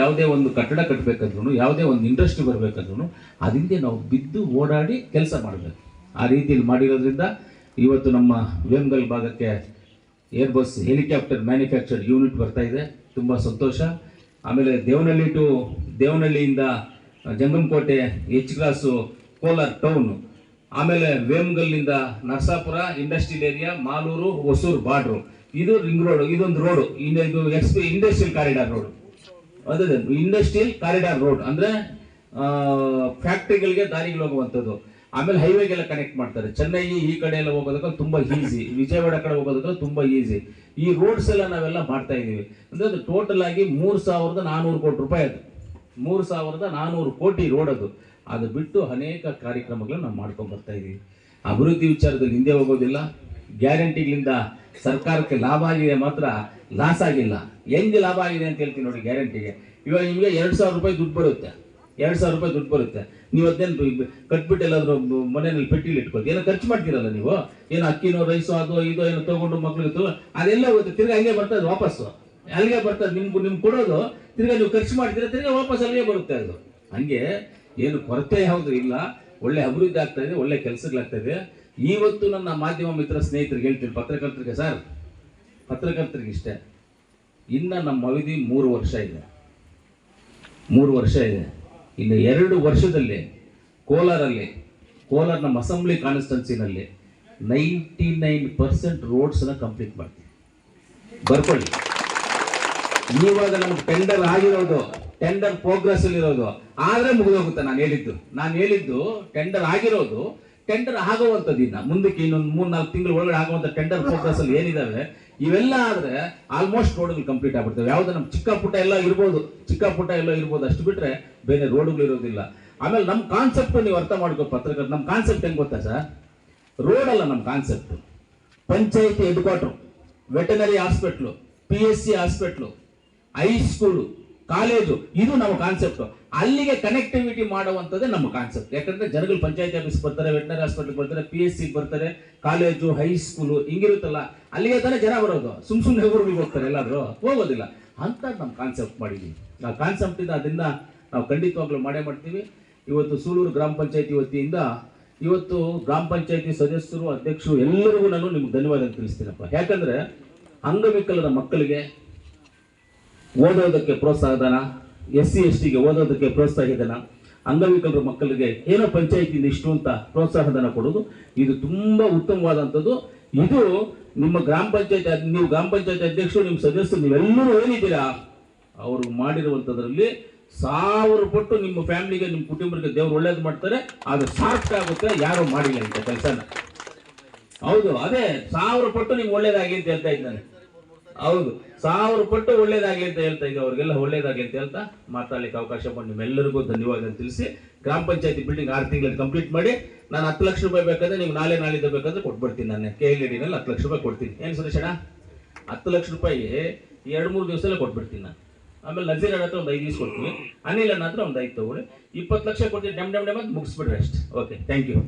ಯಾವುದೇ ಒಂದು ಕಟ್ಟಡ ಕಟ್ಟಬೇಕಾದ್ರೂ ಯಾವುದೇ ಒಂದು ಇಂಡಸ್ಟ್ರಿ ಬರಬೇಕಾದ್ರೂ ಅದಿಂದ ನಾವು ಬಿದ್ದು ಓಡಾಡಿ ಕೆಲಸ ಮಾಡಬೇಕು. ಆ ರೀತಿಯಲ್ಲಿ ಮಾಡಿರೋದ್ರಿಂದ ಇವತ್ತು ನಮ್ಮ ವೇಮ್ಗಲ್ ಭಾಗಕ್ಕೆ Airbus helicopter manufactured unit ಬರ್ತಾ ಇದೆ. ತುಂಬ ಸಂತೋಷ. ಆಮೇಲೆ Devanahalli to ದೇವನಹಳ್ಳಿಯಿಂದ Jangamakote H cross Kolar town ಆಮೇಲೆ ವೇಮಗಲ್ನಿಂದ Narasapura industrial area Malur, Hosur border ಇದು ರಿಂಗ್ ರೋಡ್ ಇದೊಂದು ರೋಡು ಇದು ಎಕ್ಸ್ ಇಂಡಸ್ಟ್ರಿಯಲ್ ಕಾರಿಡಾರ್ ರೋಡ್ ಅದೇ ಇಂಡಸ್ಟ್ರಿಯಲ್ ಕಾರಿಡಾರ್ ರೋಡ್ ಅಂದ್ರೆ ಫ್ಯಾಕ್ಟ್ರಿಗಳಿಗೆ ದಾರಿಗಳು ಹೋಗುವಂಥದ್ದು. ಆಮೇಲೆ ಹೈವೇಗೆಲ್ಲ ಕನೆಕ್ಟ್ ಮಾಡ್ತಾರೆ. ಚೆನ್ನೈ ಈ ಕಡೆ ಎಲ್ಲ ಹೋಗೋದಕ್ಕೆ ತುಂಬಾ ಈಸಿ ವಿಜಯವಾಡ ಕಡೆ ಹೋಗೋದಕ್ಕೆ ತುಂಬಾ ಈಸಿ ಈ ರೋಡ್ಸ್ ಎಲ್ಲ ನಾವೆಲ್ಲ ಮಾಡ್ತಾ ಇದೀವಿ ಅಂದ್ರೆ ಅದು ಟೋಟಲ್ ಆಗಿ ಮೂರ್ ಸಾವಿರದ ನಾನೂರು ಕೋಟಿ ರೂಪಾಯಿ ಅದು. ಮೂರು ಸಾವಿರದ ನಾನೂರು ಕೋಟಿ ರೋಡ್ ಅದು. ಅದು ಬಿಟ್ಟು ಅನೇಕ ಕಾರ್ಯಕ್ರಮಗಳನ್ನ ನಾವು ಮಾಡ್ಕೊಂಡು ಬರ್ತಾ ಇದೀವಿ ಅಭಿವೃದ್ಧಿ ವಿಚಾರದಲ್ಲಿ ಹಿಂದೆ ಹೋಗೋದಿಲ್ಲ. ಗ್ಯಾರಂಟಿಗಳಿಂದ ಸರ್ಕಾರಕ್ಕೆ ಲಾಭ ಆಗಿದೆ ಮಾತ್ರ, ಲಾಸ್ ಆಗಿಲ್ಲ. ಹೆಂಗೆ ಲಾಭ ಆಗಿದೆ ಅಂತ ಹೇಳ್ತೀನಿ ನೋಡಿ ಗ್ಯಾರಂಟಿಗೆ. ಇವಾಗ ನಿಮಗೆ ಎರಡು ಸಾವಿರ ರೂಪಾಯಿ ದುಡ್ಡು ಬರುತ್ತೆ. ಎರಡು ಸಾವಿರ ರೂಪಾಯಿ ದುಡ್ಡು ಬರುತ್ತೆ. ನೀವು ಅದೇನು ಕಟ್ಬಿಟ್ಟು ಎಲ್ಲಾದರೂ ಮನೆಯಲ್ಲಿ ಪೆಟ್ಟಿಲಿ ಇಟ್ಕೊಳ್ತೀವಿ ಏನೋ ಖರ್ಚು ಮಾಡ್ತೀರಲ್ಲ ನೀವು? ಏನೋ ಅಕ್ಕಿನೋ, ರೈಸೋ, ಅದು, ಇದೋ ಏನೋ ತೊಗೊಂಡು ಮಕ್ಳಿಗೆ ತಗೊ- ಅದೆಲ್ಲ ಹೋಗುತ್ತೆ. ತಿರ್ಗಿ ಹಂಗೆ ಬರ್ತದೆ ವಾಪಸ್ಸು. ಅಲ್ಲಿಗೆ ಬರ್ತದೆ ನಿಮ್ಗೆ ನಿಮ್ಗೆ ಕೊಡೋದು. ತಿರ್ಗಿ ನೀವು ಖರ್ಚು ಮಾಡ್ತೀರ, ತಿರ್ಗಿ ವಾಪಸ್ ಅಲ್ಲಿಗೆ ಬರುತ್ತೆ ಅದು. ಹಂಗೆ ಏನು ಕೊರತೆ ಯಾವುದು ಇಲ್ಲ. ಒಳ್ಳೆ ಅಭಿವೃದ್ಧಿ ಆಗ್ತಾ ಇದೆ, ಒಳ್ಳೆ ಕೆಲಸಗಳಾಗ್ತಾ ಇದೆ. ಇವತ್ತು ನನ್ನ ಮಾಧ್ಯಮ ಮಿತ್ರ ಸ್ನೇಹಿತರಿಗೆ ಹೇಳ್ತೀನಿ, ಪತ್ರಕರ್ತರಿಗೆ, ಸರ್. ಪತ್ರಕರ್ತರಿಗೆ ಇಷ್ಟೇ. ಇನ್ನು ನಮ್ಮ ಅವಧಿ ಮೂರು ವರ್ಷ ಇದೆ. ಮೂರು ವರ್ಷ ಇದೆ. ಇನ್ನು ಎರಡು ವರ್ಷದಲ್ಲಿ ಕೋಲಾರಲ್ಲಿ ಕೋಲಾರ ನಮ್ಮ ಅಸೆಂಬ್ಲಿ ಕಾನ್ಸ್ಟನ್ಸಿನಲ್ಲಿ ನೈಂಟಿ ನೈನ್ ಪರ್ಸೆಂಟ್ ರೋಡ್ಸನ್ನು ಕಂಪ್ಲೀಟ್ ಮಾಡ್ತೀವಿ ಬರ್ಕೊಳ್ಳಿ. ಇವಾಗ ನಮ್ಗೆ ಟೆಂಡರ್ ಆಗಿರೋದು ಟೆಂಡರ್ ಪ್ರೋಗ್ರೆಸ್ ಅಲ್ಲಿ ಇರೋದು. ಆದ್ರೆ ಮುಗಿದೋಗುತ್ತೆ, ನಾನು ಹೇಳಿದ್ದು. ನಾನು ಹೇಳಿದ್ದು ಟೆಂಡರ್ ಆಗಿರೋದು ಟೆಂಡರ್ ಆಗುವಂಥದ್ದು ಇನ್ನ ಮುಂದಕ್ಕೆ ಇನ್ನೊಂದು ಮೂರ್ನಾಲ್ಕು ತಿಂಗಳು ಒಳಗಡೆ ಆಗುವಂತ ಟೆಂಡರ್ ಪ್ರೋಗ್ರೆಸ್ ಅಲ್ಲಿ ಏನಿದಾವೆ, ಇವೆಲ್ಲ ಆದ್ರೆ ಆಲ್ಮೋಸ್ಟ್ ರೋಡ್ಗಳು ಕಂಪ್ಲೀಟ್ ಆಗ್ಬಿಡ್ತವೆ. ಯಾವ್ದು ನಮ್ಮ ಚಿಕ್ಕ ಪುಟ್ಟ ಎಲ್ಲ ಇರ್ಬೋದು. ಚಿಕ್ಕ ಪುಟ್ಟ ಎಲ್ಲ ಇರ್ಬೋದು. ಅಷ್ಟು ಬಿಟ್ರೆ ಬೇರೆ ರೋಡ್ಗಳು ಇರೋದಿಲ್ಲ. ಆಮೇಲೆ ನಮ್ಮ ಕಾನ್ಸೆಪ್ಟ್ ನೀವು ಅರ್ಥ ಮಾಡ್ಕೋ, ಪತ್ರಕರ್ ನಮ್ಮ ಕಾನ್ಸೆಪ್ಟ್ ಹೆಂಗ್ ಗೊತ್ತಾ ಸರ್? ರೋಡ್ ಅಲ್ಲ ನಮ್ಮ ಕಾನ್ಸೆಪ್ಟ್ ಪಂಚಾಯತಿ head quarter veterinary hospital P S C hospital high school college, ಇದು ನಮ್ಮ ಕಾನ್ಸೆಪ್ಟ್ ಅಲ್ಲಿಗೆ ಕನೆಕ್ಟಿವಿಟಿ ಮಾಡುವಂಥದ್ದೇ ನಮ್ಮ ಕಾನ್ಸೆಪ್ಟ್ ಯಾಕಂದ್ರೆ ಜನಗಳು ಪಂಚಾಯತ್ ಆಫೀಸ್ ಬರ್ತಾರೆ ವೆಟನರಿ ಹಾಸ್ಪಿಟಲ್ ಬರ್ತಾರೆ ಪಿ ಎಸ್ ಸಿ ಬರ್ತಾರೆ, ಕಾಲೇಜು ಹೈಸ್ಕೂಲು ಹಿಂಗಿರುತ್ತಲ್ಲ, ಅಲ್ಲಿಗೆ ತಾನೇ ಜನ ಬರೋದು. ಸುಮ್ ಸುಮ್ಮನೆ ಊರಿಗೆ ಹೋಗ್ತಾರೆ ಎಲ್ಲಾದರೂ. ಹೋಗೋದಿಲ್ಲ. ಅಂತ ನಮ್ಮ ಕಾನ್ಸೆಪ್ಟ್ ಮಾಡಿದ್ವಿ. ಆ ಕಾನ್ಸೆಪ್ಟ್ ಇಂದ ಅದನ್ನ ನಾವು ಖಂಡಿತವಾಗ್ಲೂ ಮಾಡೇ ಮಾಡ್ತೀವಿ. ಇವತ್ತು ಸೂಳೂರು ಗ್ರಾಮ ಪಂಚಾಯತಿ ವತಿಯಿಂದ ಇವತ್ತು ಗ್ರಾಮ ಪಂಚಾಯತಿ ಸದಸ್ಯರು, ಅಧ್ಯಕ್ಷರು ಎಲ್ಲರಿಗೂ ನಾನು ನಿಮ್ಗೆ ಧನ್ಯವಾದ ತಿಳಿಸ್ತೀನಪ್ಪ. ಯಾಕಂದ್ರೆ ಅಂಗವಿಕಲರ ಮಕ್ಕಳಿಗೆ ಓದೋದಕ್ಕೆ ಪ್ರೋತ್ಸಾಹಧನ ಎಸ್ ಸಿ ಎಸ್ ಟಿಗೆ ಓದೋದಕ್ಕೆ ಪ್ರೋತ್ಸಾಹಧನ ಅಂಗವಿಕಲರ ಮಕ್ಕಳಿಗೆ ಏನೋ ಪಂಚಾಯತಿಯಿಂದ ಇಷ್ಟು ಅಂತ ಪ್ರೋತ್ಸಾಹಧನ ಕೊಡೋದು, ಇದು ತುಂಬ ಉತ್ತಮವಾದಂಥದ್ದು. ಇದು ನಿಮ್ಮ ಗ್ರಾಮ ಪಂಚಾಯತ್ ನೀವು ಗ್ರಾಮ ಪಂಚಾಯತಿ ಅಧ್ಯಕ್ಷರು, ನಿಮ್ಮ ಸದಸ್ಯರು, ನೀವೆಲ್ಲರೂ ಏನಿದ್ದೀರಾ, ಅವರು ಮಾಡಿರುವಂಥದ್ರಲ್ಲಿ ಸಾವಿರ ಪಟ್ಟು ನಿಮ್ಮ ಫ್ಯಾಮಿಲಿಗೆ, ನಿಮ್ಮ ಕುಟುಂಬಕ್ಕೆ ದೇವರು ಒಳ್ಳೇದು ಮಾಡ್ತಾರೆ ಅದು ಸಾರ್ಥಕ ಆಗುತ್ತೆ, ಯಾರು ಮಾಡಿಲ್ಲ ಅಂತ ಕೆಲಸನ. ಹೌದು, ಅದೇ, ಸಾವಿರ ಪಟ್ಟು ನಿಮ್ಗೆ ಒಳ್ಳೇದಾಗಿ ಅಂತ ಹೇಳ್ತಾ ಇದ್ದಾನೆ ಹೌದು. ಸಾವಿರ ಪಟ್ಟು ಒಳ್ಳೇದಾಗ್ಲಿ ಅಂತ ಹೇಳ್ತಾ ಇದ್ದೆ ಅವ್ರಿಗೆಲ್ಲ. ಒಳ್ಳೇದಾಗ್ಲಿ ಅಂತ ಹೇಳ್ತಾ ಮಾತಾಡ್ಲಿಕ್ಕೆ ಅವಕಾಶ ಮಾಡಿ ನಿಮ್ಮೆಲ್ಲರಿಗೂ ಧನ್ಯವಾದ ಅಂತ ತಿಳಿಸಿ. ಗ್ರಾಮ ಪಂಚಾಯತಿ ಬಿಲ್ಡಿಂಗ್ ಆರು ತಿಂಗಳಲ್ಲಿ ಕಂಪ್ಲೀಟ್ ಮಾಡಿ. ನಾನು ಹತ್ತು ಲಕ್ಷ ರೂಪಾಯಿ ಬೇಕಾದ್ರೆ ನೀವು ನಾಳೆ ನಾಳಿದ್ದು ಬೇಕಾದ್ರೆ ಕೊಟ್ಬಿಡ್ತೀನಿ ನಾನು. ಕೆ ಎಲ್ ಇಡಿನಲ್ಲಿ ಹತ್ತು ಲಕ್ಷ ರೂಪಾಯಿ ಕೊಡ್ತೀನಿ. ಏನು ಸುರೇಶಣ್ಣ ಹತ್ತು ಲಕ್ಷ ರೂಪಾಯಿ ಎರಡು ಮೂರು ದಿವಸದಲ್ಲೇ ಕೊಟ್ಬಿಡ್ತೀನಿ ನಾನು. ಆಮೇಲೆ ನಜೀರ್ ಹತ್ರ ಒಂದು ಐದು ಕೊಡ್ತೀನಿ. ಅನಿಲ್ ಅಣ್ಣ ಹತ್ರ ಒಂದು ಐದು ತಗೊಳ್ಳಿ. ಇಪ್ಪತ್ತು ಲಕ್ಷ ಕೊಡ್ತೀನಿ. ಡೆಮ್ ಡೆಮ್ ಡೆಮ್ ಅಂತ ಮುಗಿಸ್ಬಿಡ್ರಿ ಅಷ್ಟೇ. Okay thank you